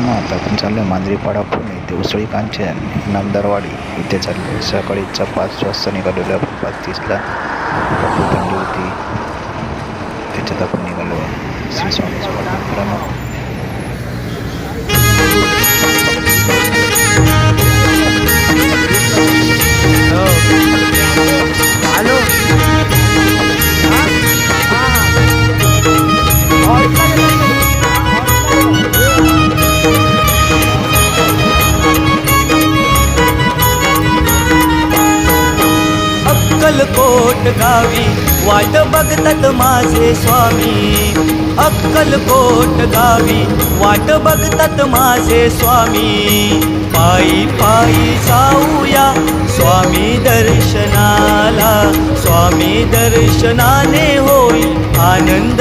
मित्रांनो आता आपण चाललो मांजरीपाडा पुणे ते उसळी कांचन नामदारवाडी इथे चाललो. सकाळीचा पाच वाजता निघालेलो आपण पाच तीसला खूप थंडी होती त्याच्यात आपण निघालो. श्री स्वामी समर्थ मित्रांनो हो. हॅलो गावी वाट बघतात माझे स्वामी. अक्कलकोट गावी. वाट बघतात माझे स्वामी. पायी पायी जाऊया स्वामी दर्शनाला. स्वामी दर्शनाने होई आनंद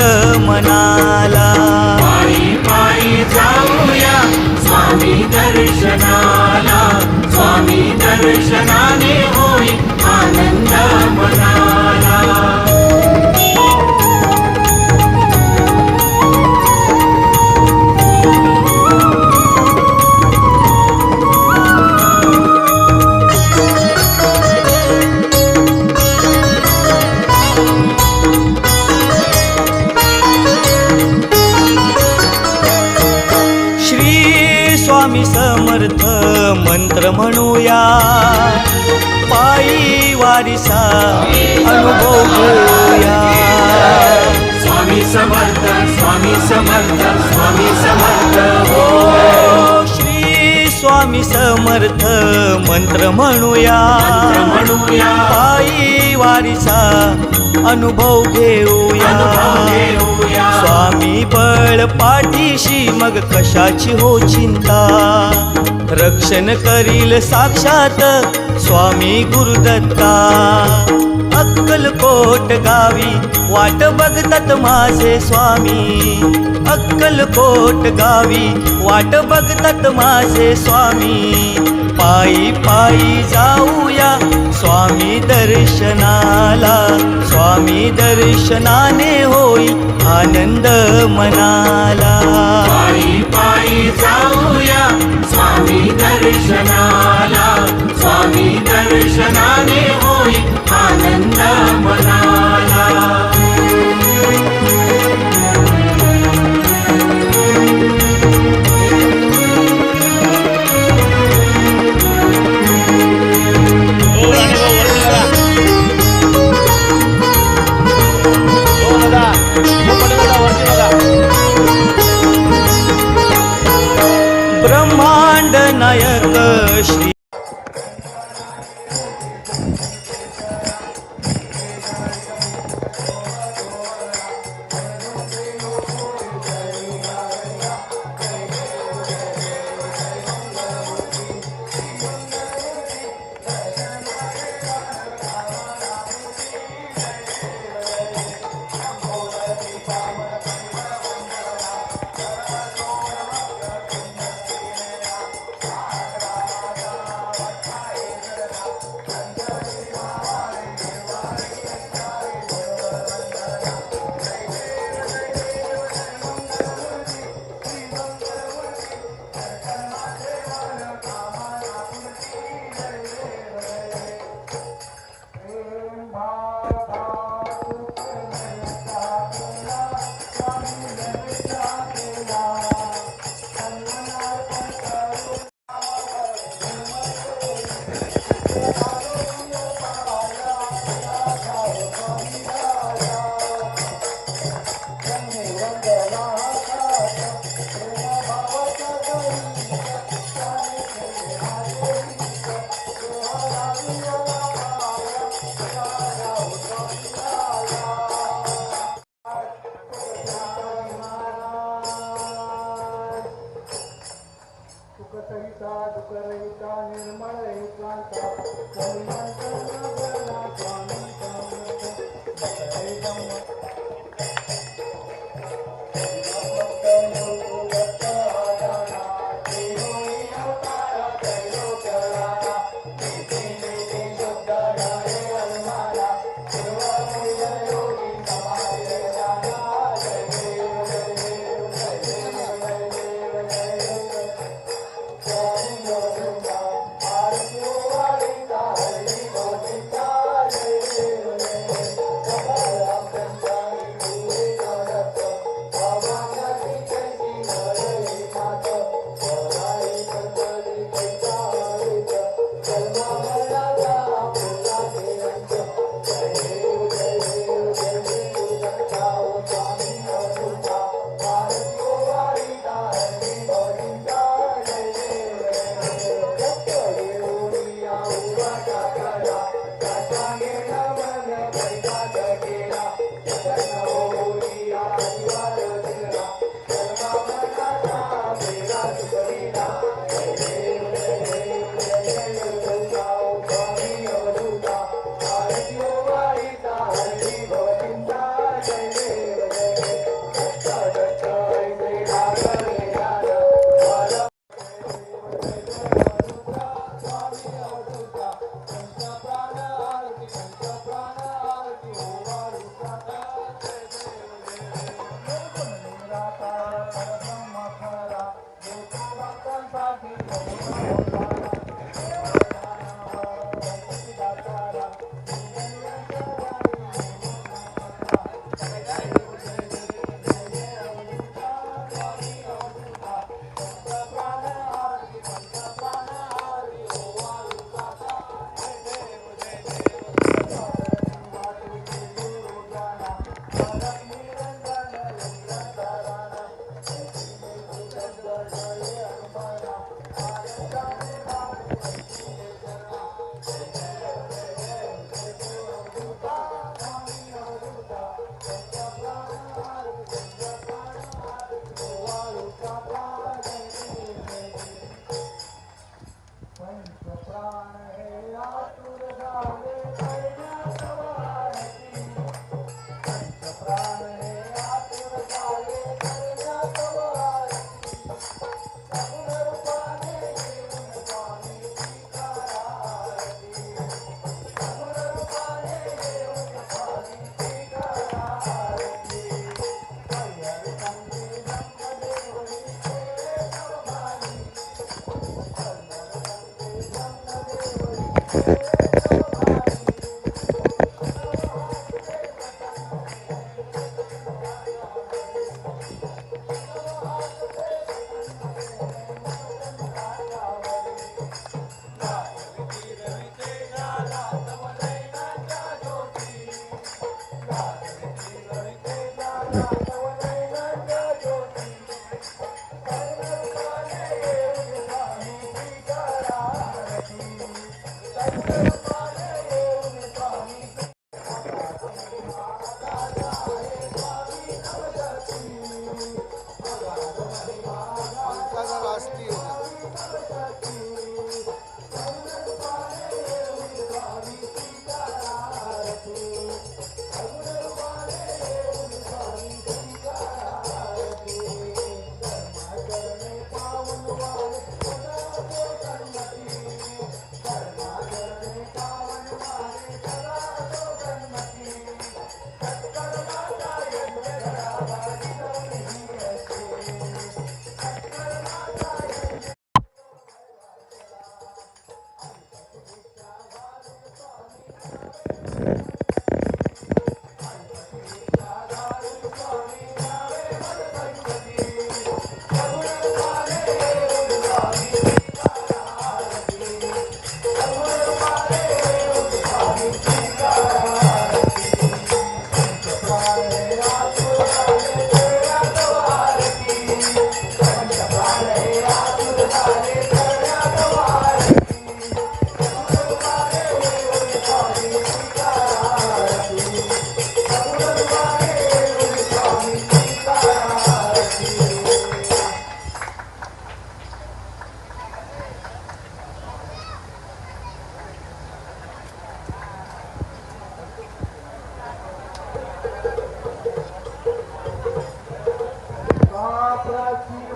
मनाला. पायी पायी जाऊया स्वामी दर्शनाला. स्वामी दर्शनाने होई आनंद मनाला. स्वामी समर्थ मंत्र म्हणूया. पायी वारिसा स्वामी समर्थ स्वामी समर्थ स्वामी समर्थ हो। श्री स्वामी समर्थ मंत्र म्हणूया। म्हणूया। पायी वारिसा अनुभव घेऊया. स्वामी बळ पाठीशी मग कशाची हो चिंता? रक्षण करील साक्षात स्वामी गुरुदत्ता. अक्कलकोट गावी वाट बघतात माझे स्वामी. अक्कलकोट गावी वाट बघतात माझे स्वामी. पायी पायी जाऊया स्वामी दर्शनाला. स्वामी दर्शनाने होई आनंद मनाला. पायी पायी जाऊया स्वामी दर्शनाला. स्वामी दर्शनाने होई आनंद मनाला. Yeah.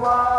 Bye.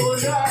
不在。